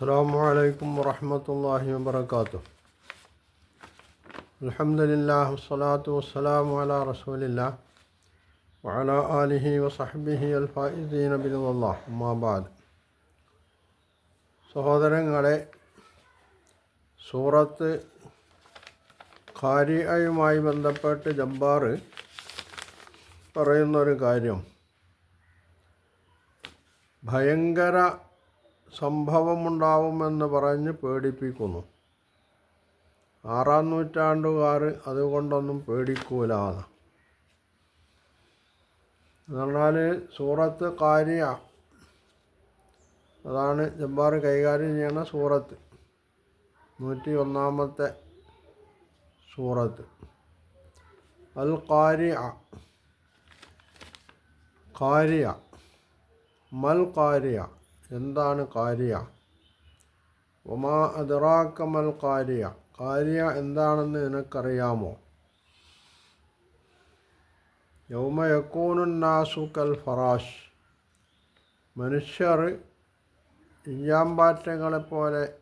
السلام عليكم ورحمة الله وبركاته الحمد لله والصلاة والسلام على رسول الله وعلى آله وصحبه الفائزين برضا الله أما بعد സഹോദരങ്ങളെ സൂറത്ത് ഖാരിയയുമായി ബന്ധപ്പെട്ട് ജബ്ബാർ പറയുന്നൊരു കാര്യം ഭയങ്കര സംഭവമുണ്ടാവുമെന്ന് പറഞ്ഞ് പേടിപ്പിക്കുന്നു. ആറാം നൂറ്റാണ്ടുകാർ അതുകൊണ്ടൊന്നും പേടിക്കൂലാന്ന്. എന്ന് പറഞ്ഞാൽ സൂറത്ത് കാര്യ. അതാണ് ജബ്ബാർ കൈകാര്യം ചെയ്യണ സൂറത്ത്. നൂറ്റി ഒന്നാമത്തെ സൂറത്ത്. അൽ കാര്യ. കാര്യ മൽ കാരിയ എന്താണ് കാരിയ? ഒമാ അദറാക്കമൽ കാര്യ. കാരിയ എന്താണെന്ന് നിനക്കറിയാമോ? യൗമ കൽ ഫറാഷ്. മനുഷ്യർ ഇയ്യാമ്പാറ്റകളെപ്പോലെ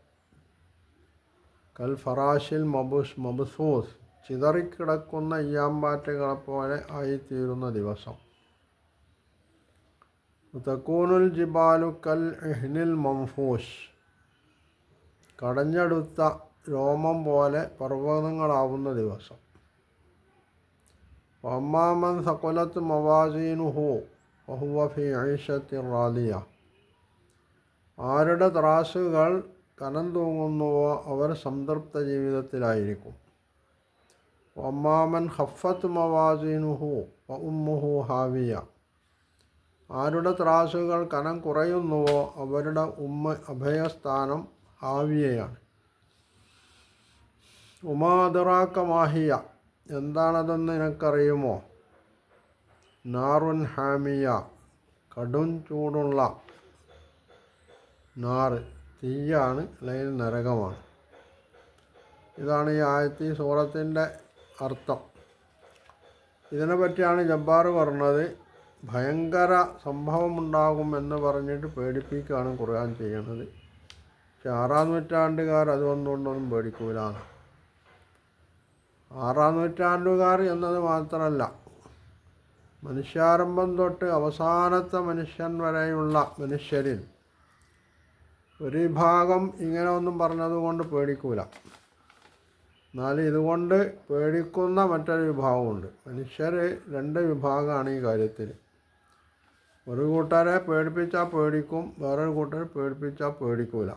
കൽ ഫറാഷിൽ മബുസ് മബുസൂസ് ചിതറിക്കിടക്കുന്ന ഇയ്യാമ്പാറ്റകളെപ്പോലെ ആയിത്തീരുന്ന ദിവസം. തക്കൂനുൽ കൽ എഹ്നിൽ മംഫൂഷ് കടഞ്ഞെടുത്ത രോമം പോലെ പർവതങ്ങളാവുന്ന ദിവസം. ഒമ്മാമൻ സകുലത്ത് മവാസീനുഹു വഹുവ ഫി ഐഷത്തി റാലിയ. ആരുടെ ത്രാസുകൾ കനം തൂങ്ങുന്നുവോ അവർ സംതൃപ്ത ജീവിതത്തിലായിരിക്കും. ഒമ്മാമൻ ഹഫത്ത് മവാസീനുഹു വ ഉമ്മുഹു ഹാവിയ. ആരുടെ ത്രാസുകൾ കനം കുറയുന്നുവോ അവരുടെ ഉമ്മ അഭയസ്ഥാനം ആവിയയാണ്. ഉമാദുറാക്കമാഹിയ എന്താണതെന്ന് നിനക്കറിയുമോ? നാറുൻ ഹാമിയ കടും ചൂടുള്ള നാറ് തീയാണ് അല്ലെങ്കിൽ നരകമാണ്. ഇതാണ് ഈ ആയത്തി സൂറത്തിന്റെ അർത്ഥം. ഇതിനെപ്പറ്റിയാണ് ജബ്ബാർ പറഞ്ഞത്. ഭയങ്കര സംഭവമുണ്ടാകും എന്ന് പറഞ്ഞിട്ട് പേടിപ്പിക്കുകയാണ് ഖുർആൻ ചെയ്യുന്നത്. പക്ഷെ ആറാം നൂറ്റാണ്ടുകാർ അത് വന്നുകൊണ്ടൊന്നും പേടിക്കൂലാണ്. ആറാം നൂറ്റാണ്ടുകാർ എന്നത് മാത്രമല്ല മനുഷ്യാരംഭം തൊട്ട് അവസാനത്തെ മനുഷ്യൻ വരെയുള്ള മനുഷ്യരിൽ ഒരു ഭാഗം ഇങ്ങനെ ഒന്നും പറഞ്ഞതുകൊണ്ട് പേടിക്കൂല. എന്നാൽ ഇതുകൊണ്ട് പേടിക്കുന്ന മറ്റൊരു വിഭാഗമുണ്ട്. മനുഷ്യർ രണ്ട് വിഭാഗമാണ് ഈ കാര്യത്തിൽ. ഒരു കൂട്ടരെ പേടിപ്പിച്ചാൽ പേടിക്കും വേറൊരു കൂട്ടരെ പേടിപ്പിച്ചാൽ പേടിക്കൂല.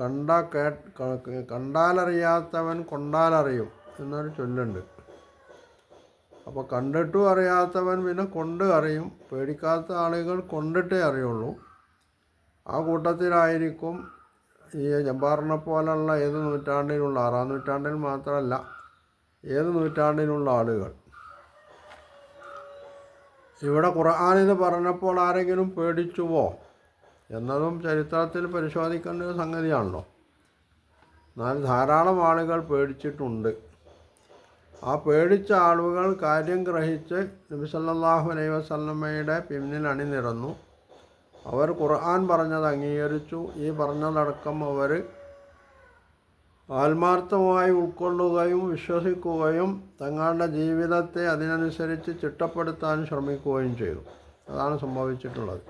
കണ്ട കേ കണ്ടാലറിയാത്തവൻ കൊണ്ടാലറിയും എന്നൊരു ചൊല്ലുണ്ട്. അപ്പോൾ കണ്ടിട്ടും അറിയാത്തവൻ പിന്നെ കൊണ്ട് അറിയും. പേടിക്കാത്ത ആളുകൾ കൊണ്ടിട്ടേ അറിയുള്ളൂ. ആ കൂട്ടത്തിലായിരിക്കും ഈ ജബ്ബാറിനെ പോലുള്ള ഏത് നൂറ്റാണ്ടിലുള്ള ആറാം നൂറ്റാണ്ടിൽ മാത്രമല്ല ഏത് നൂറ്റാണ്ടിലുള്ള ആളുകൾ. ഇവിടെ ഖുർആാനിത് പറഞ്ഞപ്പോൾ ആരെങ്കിലും പേടിച്ചുവോ? എന്നതും ചരിത്രത്തിൽ പരിശോധിക്കേണ്ട ഒരു സംഗതിയാണല്ലോ. എന്നാൽ ധാരാളം ആളുകൾ പേടിച്ചിട്ടുണ്ട്. ആ പേടിച്ച ആളുകൾ കാര്യം ഗ്രഹിച്ച് നബി സല്ലല്ലാഹു അലൈഹി വസല്ലമ്മയുടെ പിന്നിൽ അണിനിരന്നു. അവർ ഖുർആൻ പറഞ്ഞത് അംഗീകരിച്ചു. ഈ പറഞ്ഞതടക്കം അവർ ആത്മാർത്ഥമായി ഉൾക്കൊള്ളുകയും വിശ്വസിക്കുകയും തങ്ങളുടെ ജീവിതത്തെ അതിനനുസരിച്ച് ചിട്ടപ്പെടുത്താൻ ശ്രമിക്കുകയും ചെയ്തു. അതാണ് സംഭവിച്ചിട്ടുള്ളത്.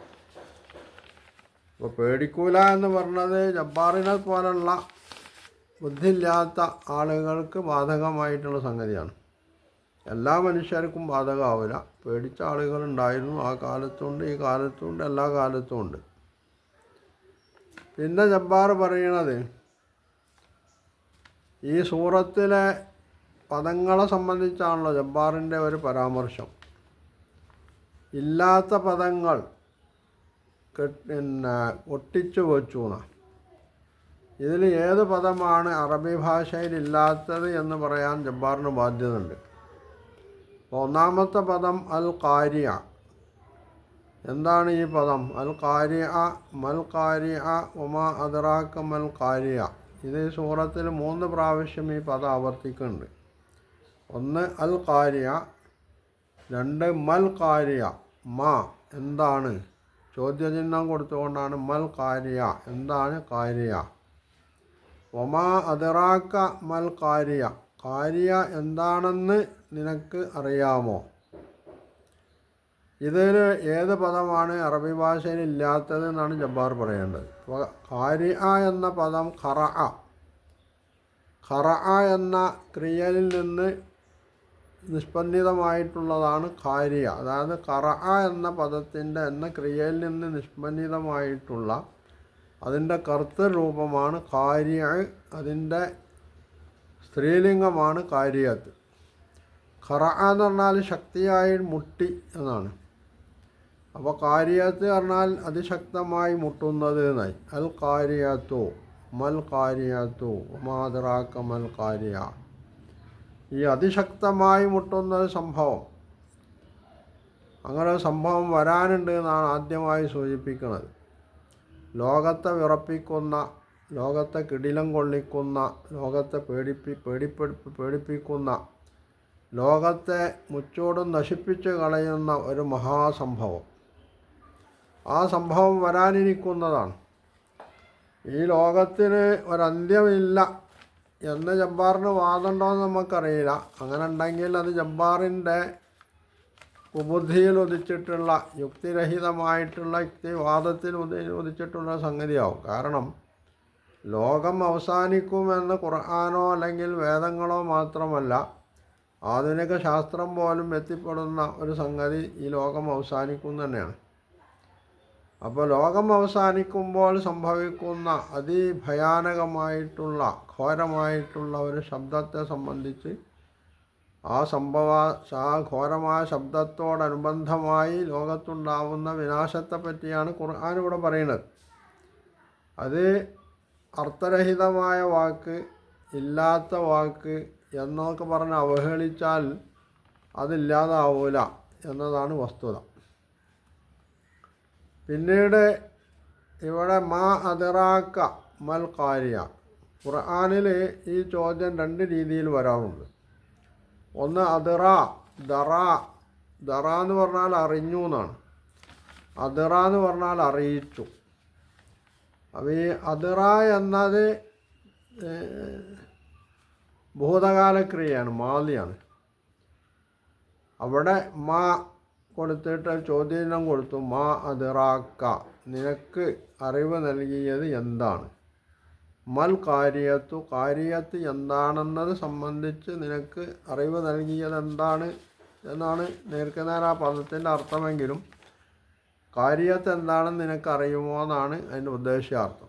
ഇപ്പോൾ പേടിക്കൂല എന്ന് പറഞ്ഞത് ജബ്ബാറിനെ പോലുള്ള ബുദ്ധിയില്ലാത്ത ആളുകൾക്ക് ബാധകമായിട്ടുള്ള സംഗതിയാണ്. എല്ലാ മനുഷ്യർക്കും ബാധകമാവില്ല. പേടിച്ച ആളുകളുണ്ടായിരുന്നു ആ കാലത്തുണ്ട് ഈ കാലത്തുണ്ട് എല്ലാ കാലത്തും ഉണ്ട്. പിന്നെ ജബ്ബാർ പറയണത് ഈ സൂറത്തിലെ പദങ്ങളെ സംബന്ധിച്ചാണല്ലോ ജബ്ബാറിന്റെ ഒരു പരാമർശം. ഇല്ലാത്ത പദങ്ങൾ പിന്നെ ഒട്ടിച്ചു വച്ചു ഇതിൽ ഏത് പദമാണ് അറബി ഭാഷയിൽ ഇല്ലാത്തത് എന്ന് പറയാൻ ജബ്ബാറിന് ബാധ്യതയുണ്ട്. ഒന്നാമത്തെ പദം അൽ കാരിയ എന്താണ് ഈ പദം? അൽ കാരിയ മൽ കാരിയ ഉമാ അദറാക്ക മൽ കാരിയ ഇത് സൂറത്തിൽ മൂന്ന് പ്രാവശ്യം ഈ പദം ആവർത്തിക്കുന്നുണ്ട്. ഒന്ന് അൽ കാര്യ രണ്ട് മൽ കാര്യ മാ എന്താണ്? ചോദ്യചിഹ്നം കൊടുത്തുകൊണ്ടാണ് മൽ കാര്യ എന്താണ് കാര്യ ഒമാ അതിറാക്ക മൽ കാര്യ കാര്യ എന്താണെന്ന് നിനക്ക് അറിയാമോ? ഇതിൽ ഏത് പദമാണ് അറബി ഭാഷയിൽ ഇല്ലാത്തത് എന്നാണ് ജബ്ബാർ പറയേണ്ടത്. അപ്പോൾ ആ എന്ന പദം ഖറ ഖറ എന്ന ക്രിയയിൽ നിന്ന് നിഷ്പന്നിതമായിട്ടുള്ളതാണ് കാരിയ. അതായത് ഖറ എന്ന പദത്തിന്റെ എന്ന ക്രിയയിൽ നിന്ന് നിഷ്പന്നിതമായിട്ടുള്ള അതിന്റെ കറുത്ത രൂപമാണ് കാരിയ. അതിന്റെ സ്ത്രീലിംഗമാണ് കാര്യത്ത് ഖറ എന്ന് പറഞ്ഞാൽ ശക്തിയായി മുട്ടി എന്നാണ്. അപ്പോൾ കാര്യത്ത് പറഞ്ഞാൽ അതിശക്തമായി മുട്ടുന്നത് എന്നായി അൽ കാര്യത്തു മൽ കാര്യത്തു മാതറാക്ക മൽ കാര്യ. ഈ അതിശക്തമായി മുട്ടുന്ന സംഭവം. അങ്ങനെ സംഭവം വരാനുണ്ട് എന്നാണ് ആദ്യമായി സൂചിപ്പിക്കുന്നത്. ലോകത്തെ വിറപ്പിക്കുന്ന ലോകത്തെ കിടിലം കൊള്ളിക്കുന്ന ലോകത്തെ പേടിപ്പി പേടിപ്പെടുപ്പ് പേടിപ്പിക്കുന്ന ലോകത്തെ മുച്ചോടും നശിപ്പിച്ച് കളയുന്ന ഒരു മഹാസംഭവം. ആ സംഭവം വരാനിരിക്കുന്നതാണ്. ഈ ലോകത്തിന് ഒരന്ത്യമില്ല. എന്ന് ജബ്ബാറിന് വാദമുണ്ടോ എന്ന് നമുക്കറിയില്ല. അങ്ങനെ ഉണ്ടെങ്കിൽ അത് ജബ്ബാറിന്റെ കുബുദ്ധിയിൽ ഉദിച്ചിട്ടുള്ള യുക്തിരഹിതമായിട്ടുള്ള യുക്തിവാദത്തിൽ ഉദി ഉദിച്ചിട്ടുള്ള സംഗതിയാവും. കാരണം ലോകം അവസാനിക്കുമെന്ന് ഖുർആാനോ അല്ലെങ്കിൽ വേദങ്ങളോ മാത്രമല്ല ആധുനിക ശാസ്ത്രം പോലും എത്തിപ്പെടുന്ന ഒരു സംഗതി ഈ ലോകം അവസാനിക്കും തന്നെയാണ് അപ്പോൾ ലോകം അവസാനിക്കുമ്പോൾ സംഭവിക്കുന്ന അതിഭയാനകമായിട്ടുള്ള ഘോരമായിട്ടുള്ള ഒരു ശബ്ദത്തെ സംബന്ധിച്ച് ആ സംഭവ ആ ഘോരമായ ശബ്ദത്തോടനുബന്ധമായി ലോകത്തുണ്ടാവുന്ന വിനാശത്തെ പറ്റിയാണ് ഖുർആൻ ഇവിടെ പറയുന്നത്. അത് അർത്ഥരഹിതമായ വാക്ക് ഇല്ലാത്ത വാക്ക് എന്നൊക്കെ പറഞ്ഞ് അവഹേളിച്ചാൽ അതില്ലാതാവൂല എന്നതാണ് വസ്തുത. പിന്നീട് ഇവിടെ മാ അതിറാക്ക മൽ കാരിയ. ഖുർആാനിൽ ഈ ചോദ്യം രണ്ട് രീതിയിൽ വരാറുണ്ട്. ഒന്ന് അതിറ ദറ. ദറ എന്ന് പറഞ്ഞാൽ അറിഞ്ഞു എന്നാണ്. അതിറ എന്ന് പറഞ്ഞാൽ അറിയിച്ചു. അപ്പോൾ ഈ അതിറ എന്നത് ഭൂതകാലക്രിയയാണ് ഭൂതകാല ക്രിയയാണ് മാലിയാണ്. അവിടെ മാ കൊടുത്തിട്ട് ചോദ്യം കൊടുത്തു മാ അതിറാക്ക നിനക്ക് അറിവ് നൽകിയത് എന്താണ്? മൽ കാര്യത്തു കാര്യത്ത് എന്താണെന്നത് സംബന്ധിച്ച് നിനക്ക് അറിവ് നൽകിയത് എന്താണ് എന്നാണ് നേർക്കുനേർ ആ പദത്തിന്റെ അർത്ഥമെങ്കിലും കാര്യത്ത് എന്താണെന്ന് നിനക്ക് അറിയുമോ എന്നാണ് അതിന്റെ ഉദ്ദേശ്യാർത്ഥം.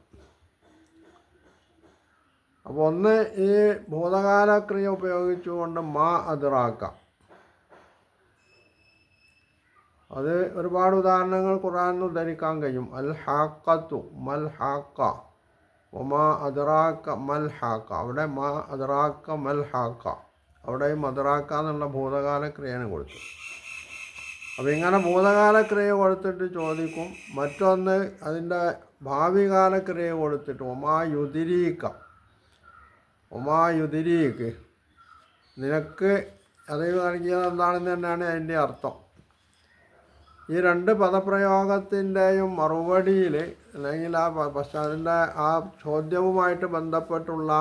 അപ്പോൾ ഒന്ന് ഈ ഭൂതകാലക്രിയ ഉപയോഗിച്ചുകൊണ്ട് മാ അതിറാക്കാം അത് ഒരുപാട് ഉദാഹരണങ്ങൾ ഖുറാനിൽ ഉദ്ധരിക്കാൻ കഴിയും. അൽ ഹാക്കത്തു മൽ ഹാക്ക ഒമാ അദറാക്ക മൽ ഹാക്ക അവിടെ മാ അദറാക്ക മൽ ഹാക്ക അവിടെയും മദറാക്ക എന്നുള്ള ഭൂതകാല ക്രിയയാണ് കൊടുത്തു. അപ്പോൾ ഇങ്ങനെ ഭൂതകാല ക്രിയ കൊടുത്തിട്ട് ചോദിക്കും മറ്റൊന്ന് അതിന്റെ ഭാവികാല ക്രിയ കൊടുത്തിട്ട് ഒമാ യുതിരീക്ക ഒമാ യുതിരീക്ക് നിനക്ക് അറിവ് നൽകിയത് എന്താണെന്ന് തന്നെയാണ് അതിന്റെ അർത്ഥം. ഈ രണ്ട് പദപ്രയോഗത്തിന്റെയും മറുപടിയിൽ അല്ലെങ്കിൽ ആ അതിന്റെ ആ ചോദ്യവുമായിട്ട് ബന്ധപ്പെട്ടുള്ള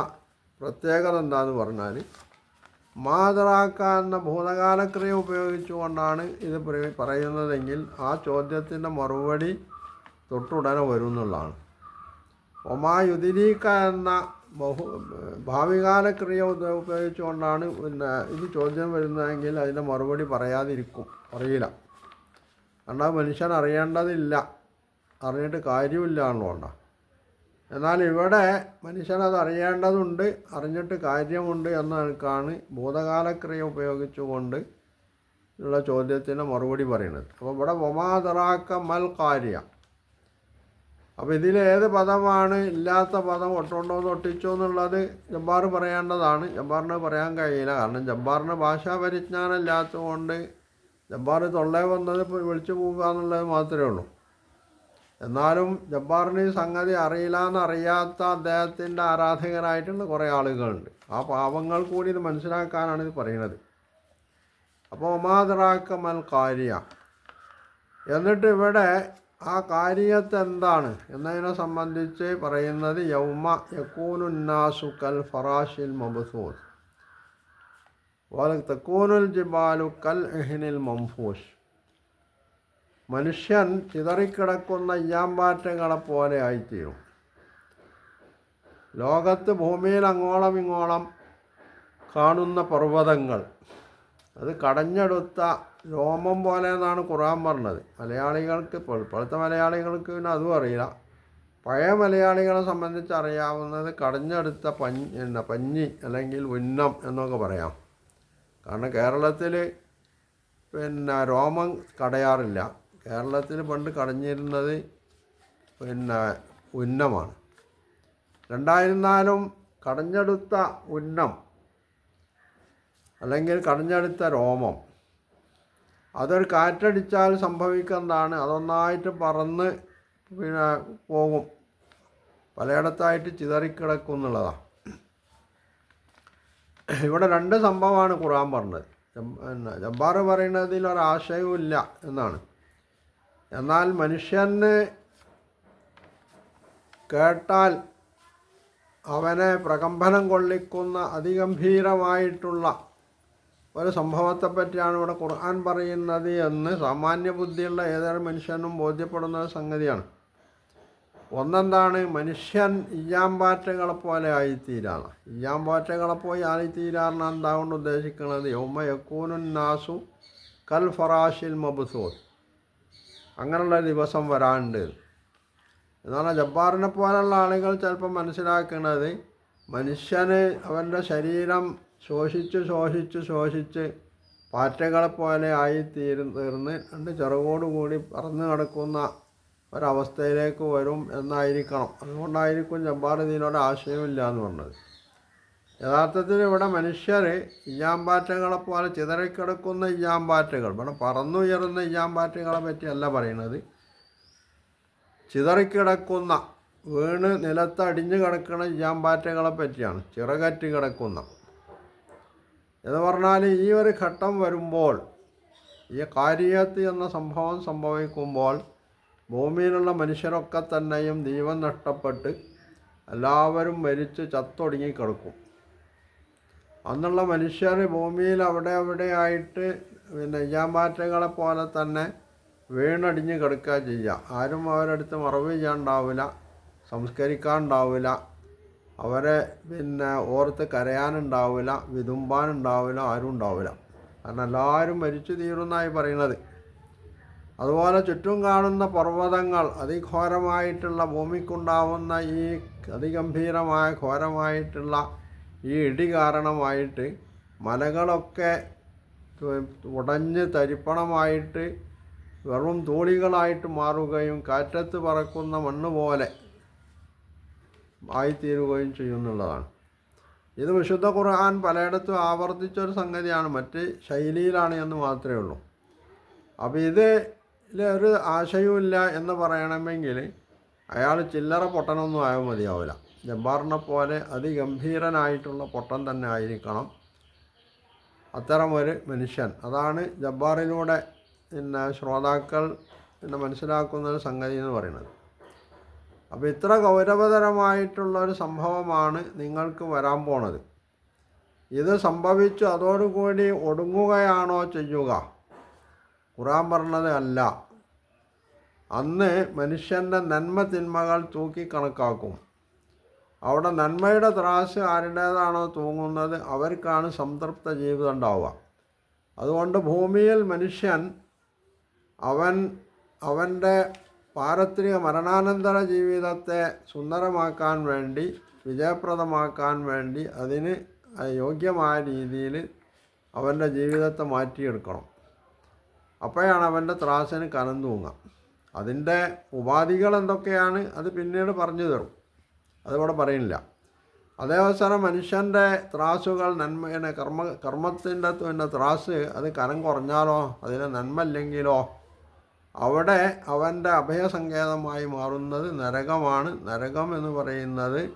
പ്രത്യേകത എന്താന്ന് പറഞ്ഞാൽ മാതറാക്ക എന്ന ഭൂതകാലക്രിയ ഉപയോഗിച്ചുകൊണ്ടാണ് ഇത് പറയ- പറയുന്നതെങ്കിൽ ആ ചോദ്യത്തിന്റെ മറുപടി തൊട്ടുടനെ വരുന്നുള്ളതാണ് ഒമായുതിരീക്ക എന്ന ബഹു ഭാവികാല ക്രിയ ഉപയോഗിച്ചുകൊണ്ടാണ് പിന്നെ ഇത് ചോദ്യം വരുന്നതെങ്കിൽ അതിന്റെ മറുപടി പറയാതിരിക്കും. അറിയില്ല. കാരണം ആ മനുഷ്യൻ അറിയേണ്ടതില്ല അറിഞ്ഞിട്ട് കാര്യമില്ല എന്നുകൊണ്ട എന്നാൽ ഇവിടെ മനുഷ്യനത് അറിയേണ്ടതുണ്ട് അറിഞ്ഞിട്ട് കാര്യമുണ്ട് എന്ന കണക്കാണ് ഭൂതകാലക്രിയ ഉപയോഗിച്ചുകൊണ്ട് ഉള്ള ചോദ്യത്തിന് മറുപടി പറയുന്നത്. അപ്പോൾ ഇവിടെ ഒമാതറാക്ക മൽ കാര്യ. അപ്പോൾ ഇതിൽ ഏത് പദമാണ്? ഇല്ലാത്ത പദം ഒട്ടുണ്ടോ എന്ന് ഒട്ടിച്ചോ എന്നുള്ളത് ജബ്ബാർ പറയേണ്ടതാണ്. ജബ്ബാറിന് പറയാൻ കഴിയില്ല. കാരണം ജബ്ബാറിന് ഭാഷാ പരിജ്ഞാനം ഇല്ലാത്തതുകൊണ്ട് ജബ്ബാർ തൊള്ളേ വന്നത് വിളിച്ചു പോവുക എന്നുള്ളത് മാത്രമേ ഉള്ളൂ. എന്നാലും ജബ്ബാറിന് ഈ സംഗതി അറിയില്ല എന്നറിയാത്ത അദ്ദേഹത്തിന്റെ ആരാധകരായിട്ടുള്ള കുറേ ആളുകളുണ്ട്. ആ പാവങ്ങൾ കൂടി ഇത് മനസ്സിലാക്കാനാണ് ഇത് പറയുന്നത്. അപ്പോൾ ഒമാദറാക്ക മൽ കാര്യ. എന്നിട്ട് ഇവിടെ ആ കാര്യത്തെന്താണ് എന്നതിനെ സംബന്ധിച്ച് പറയുന്നത് യൗമ യക്കൂനുന്നാസുക്കൽ ഫറാഷിൽ മബസൂസ്. തെക്കൂനുൽ ജിബാലു കൽ എഹിനിൽ മംഫൂഷ് മനുഷ്യൻ ചിതറിക്കിടക്കുന്ന ഇയാമ്പാറ്റങ്ങളെ പോലെ ആയിത്തീരും. ലോകത്ത് ഭൂമിയിൽ അങ്ങോളം ഇങ്ങോളം കാണുന്ന പർവതങ്ങൾ. അത് കടഞ്ഞെടുത്ത രോമം പോലെ എന്നാണ് ഖുറാൻ പറഞ്ഞത്. മലയാളികൾക്ക് ഇപ്പോഴത്തെ മലയാളികൾക്ക് പിന്നെ അതും അറിയില്ല. പഴയ മലയാളികളെ സംബന്ധിച്ച് അറിയാവുന്നത് കടഞ്ഞെടുത്ത പഞ്ഞി പഞ്ഞി അല്ലെങ്കിൽ ഉന്നം എന്നൊക്കെ പറയാം. കാരണം കേരളത്തിൽ പിന്നെ രോമം കടയാറില്ല. കേരളത്തിൽ പണ്ട് കടഞ്ഞിരുന്നത് പിന്നെ ഉന്നമാണ്. രണ്ടായിരുന്നാലും കടഞ്ഞെടുത്ത ഉന്നം അല്ലെങ്കിൽ കടഞ്ഞെടുത്ത രോമം അതൊരു കാറ്റടിച്ചാൽ സംഭവിക്കുന്നതാണ്. അതൊന്നായിട്ട് പറന്ന് പിന്നെ പോകും. പലയിടത്തായിട്ട് ചിതറിക്കിടക്കും എന്നുള്ളതാണ്. ഇവിടെ രണ്ട് സംഭവമാണ് ഖുർആൻ പറഞ്ഞത്. ജബ്ബാർ പറയുന്നതിൽ ഒരാശയവും ഇല്ല എന്നാണ്. എന്നാൽ മനുഷ്യന് കേട്ടാൽ അവനെ പ്രകമ്പനം കൊള്ളിക്കുന്ന അതിഗംഭീരമായിട്ടുള്ള ഒരു സംഭവത്തെപ്പറ്റിയാണ് ഇവിടെ ഖുർആൻ പറയുന്നത് എന്ന് സാമാന്യ ബുദ്ധിയുള്ള ഏതൊരു മനുഷ്യനും ബോധ്യപ്പെടുന്ന സംഗതിയാണ്. ഒന്നെന്താണ്? മനുഷ്യൻ ഇയ്യാമ്പാറ്റകളെ പോലെ ആയിത്തീരാണ്. ഇയ്യാമ്പാറ്റകളെ പോയി ആയിത്തീരാറിന് എന്താകൊണ്ട് ഉദ്ദേശിക്കുന്നത് യൗമ യക്കൂനുൻ നാസു കൽ ഫറാഷിൽ മബുസോ അങ്ങനെയുള്ള ദിവസം വരാണ്ട്. എന്നാണ് ജബ്ബാറിനെ പോലുള്ള ആളുകൾ ചിലപ്പോൾ മനസ്സിലാക്കുന്നത് മനുഷ്യന് അവന്റെ ശരീരം ശോഷിച്ച് ശോഷിച്ച് ശോഷിച്ച് പാറ്റകളെ പോലെ ആയി തീരും തീർന്ന് രണ്ട് ചെറുകോടുകൂടി പറന്ന് നടക്കുന്ന ഒരവസ്ഥയിലേക്ക് വരും എന്നായിരിക്കണം. അതുകൊണ്ടായിരിക്കും ഇതിനോട് ആശയമില്ല എന്ന് പറഞ്ഞത്. യഥാർത്ഥത്തിൽ ഇവിടെ മനുഷ്യർ ഇയ്യാമ്പാറ്റകളെ പോലെ ചിതറിക്കിടക്കുന്ന ഇയ്യാമ്പാറ്റകൾ ഇവിടെ പറന്നുയരുന്ന ഇയ്യാമ്പാറ്റകളെ പറ്റിയല്ല പറയുന്നത്. ചിതറിക്കിടക്കുന്ന വീണ് നിലത്ത് അടിഞ്ഞു കിടക്കുന്ന ഇയ്യാമ്പാറ്റകളെ പറ്റിയാണ്. ചിറകറ്റി കിടക്കുന്ന. എന്ന് പറഞ്ഞാൽ ഈ ഒരു ഘട്ടം വരുമ്പോൾ ഈ കാര്യത്ത് എന്ന സംഭവം സംഭവിക്കുമ്പോൾ ഭൂമിയിലുള്ള മനുഷ്യരൊക്കെ തന്നെയും ജീവൻ നഷ്ടപ്പെട്ട് എല്ലാവരും മരിച്ച് ചത്തൊടുങ്ങി കിടക്കും അന്നുള്ള മനുഷ്യർ ഭൂമിയിൽ അവിടെ അവിടെയായിട്ട് പിന്നെ ഇയ്യാമ്പാറ്റകളെ പോലെ തന്നെ വീണടിഞ്ഞ് കിടക്കുക ചെയ്യുക. ആരും അവരടുത്ത് മറവ് ചെയ്യാണ്ടാവില്ല സംസ്കരിക്കാനുണ്ടാവില്ല അവരെ പിന്നെ ഓർത്ത് കരയാനുണ്ടാവില്ല വിതുമ്പാനുണ്ടാവില്ല ആരും ഉണ്ടാവില്ല കാരണം എല്ലാവരും മരിച്ചു തീരുന്നായി പറയുന്നത്. അതുപോലെ ചുറ്റും കാണുന്ന പർവതങ്ങൾ അതിഘോരമായിട്ടുള്ള ഭൂമിക്കുണ്ടാവുന്ന ഈ അതിഗംഭീരമായ ഘോരമായിട്ടുള്ള ഈ ഇടി കാരണമായിട്ട് മലകളൊക്കെ ഉടഞ്ഞ് തരിപ്പണമായിട്ട് വെറും തൂളികളായിട്ട് മാറുകയും കാറ്റത്ത് പറക്കുന്ന മണ്ണ് പോലെ ആയിത്തീരുകയും ചെയ്യുന്നുള്ളതാണ്. ഇത് വിശുദ്ധ ഖുർആൻ പലയിടത്തും ആവർത്തിച്ചൊരു സംഗതിയാണ്. മറ്റ് ശൈലിയിലാണ് എന്ന് മാത്രമേ ഉള്ളൂ. അപ്പോൾ ഇതിൽ ഒരു ആശയവുമില്ല എന്ന് പറയണമെങ്കിൽ അയാൾ ചില്ലറ പൊട്ടനൊന്നും ആയാൽ മതിയാവില്ല. ജബ്ബാറിനെ പോലെ അതിഗംഭീരനായിട്ടുള്ള പൊട്ടൻ തന്നെ ആയിരിക്കണം. അത്തരമൊരു മനുഷ്യൻ. അതാണ് ജബ്ബാറിലൂടെ പിന്നെ ശ്രോതാക്കൾ പിന്നെ മനസ്സിലാക്കുന്ന ഒരു സംഗതി എന്ന് പറയുന്നത്. അപ്പോൾ ഇത്ര ഗൗരവതരമായിട്ടുള്ള ഒരു സംഭവമാണ് നിങ്ങൾക്ക് വരാൻ പോണത്. ഇത് സംഭവിച്ചു അതോടുകൂടി ഒടുങ്ങുകയാണോ ചെയ്യുക? ഖുറാൻ പറഞ്ഞത് അല്ല. അന്ന് മനുഷ്യന്റെ നന്മ തിന്മകൾ തൂക്കി കണക്കാക്കും. അവിടെ നന്മയുടെ ത്രാസ് ആരുടേതാണോ തൂങ്ങുന്നത് അവർക്കാണ് സംതൃപ്ത ജീവിതം ഉണ്ടാവുക. അതുകൊണ്ട് ഭൂമിയിൽ മനുഷ്യൻ അവൻ അവന്റെ പാരത്രിക മരണാനന്തര ജീവിതത്തെ സുന്ദരമാക്കാൻ വേണ്ടി വിജയപ്രദമാക്കാൻ വേണ്ടി അതിന് യോഗ്യമായ രീതിയിൽ അവന്റെ ജീവിതത്തെ മാറ്റിയെടുക്കണം. അപ്പോഴാണ് അവന്റെ ത്രാസിന് കനം തൂങ്ങുക. അതിന്റെ ഉപാധികൾ എന്തൊക്കെയാണ് അത് പിന്നീട് പറഞ്ഞു തരും. അതിവിടെ പറയുന്നില്ല. അതേ അവസരം മനുഷ്യന്റെ ത്രാസുകൾ നന്മ കർമ്മ കർമ്മത്തിന്റെ പിന്നെ ത്രാസ് അത് കനം കുറഞ്ഞാലോ? അതിന് നന്മ ഇല്ലെങ്കിലോ? അവിടെ അവന്റെ അഭയസങ്കേതമായി മാറുന്നത് നരകമാണ്. നരകം എന്ന് പറയുന്നത്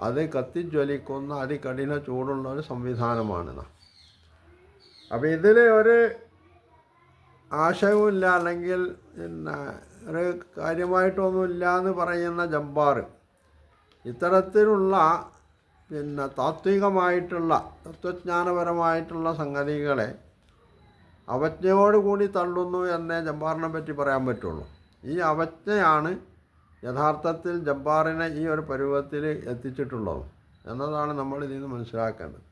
അത് കത്തിജ്വലിക്കുന്ന അതികഠിന ചൂടുള്ള ഒരു സംവിധാനമാണ്. അപ്പോൾ ഇതിൽ ഒരു ആശയവുമില്ല. അല്ലെങ്കിൽ പിന്നെ ഒരു കാര്യമായിട്ടൊന്നുമില്ല എന്ന് പറയുന്ന ജബ്ബാർ ഇത്തരത്തിലുള്ള പിന്നെ താത്വികമായിട്ടുള്ള തത്വജ്ഞാനപരമായിട്ടുള്ള സംഗതികളെ അവജ്ഞയോടുകൂടി തള്ളുന്നു എന്നേ ജബ്ബാറിനെ പറ്റി പറയാൻ പറ്റുള്ളൂ. ഈ അവജ്ഞയാണ് യഥാർത്ഥത്തിൽ ജബ്ബാറിനെ ഈ ഒരു പരുവത്തിൽ എത്തിച്ചിട്ടുള്ളത് എന്നതാണ് നമ്മൾ ഇതിൽ നിന്ന് മനസ്സിലാക്കേണ്ടത്.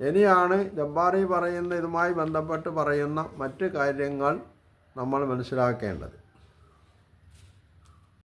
ഇനിയാണ് ജബ്ബാറി പറയുന്ന ഇതുമായി ബന്ധപ്പെട്ട് പറയുന്ന മറ്റ് കാര്യങ്ങൾ നമ്മൾ മനസ്സിലാക്കേണ്ടത്.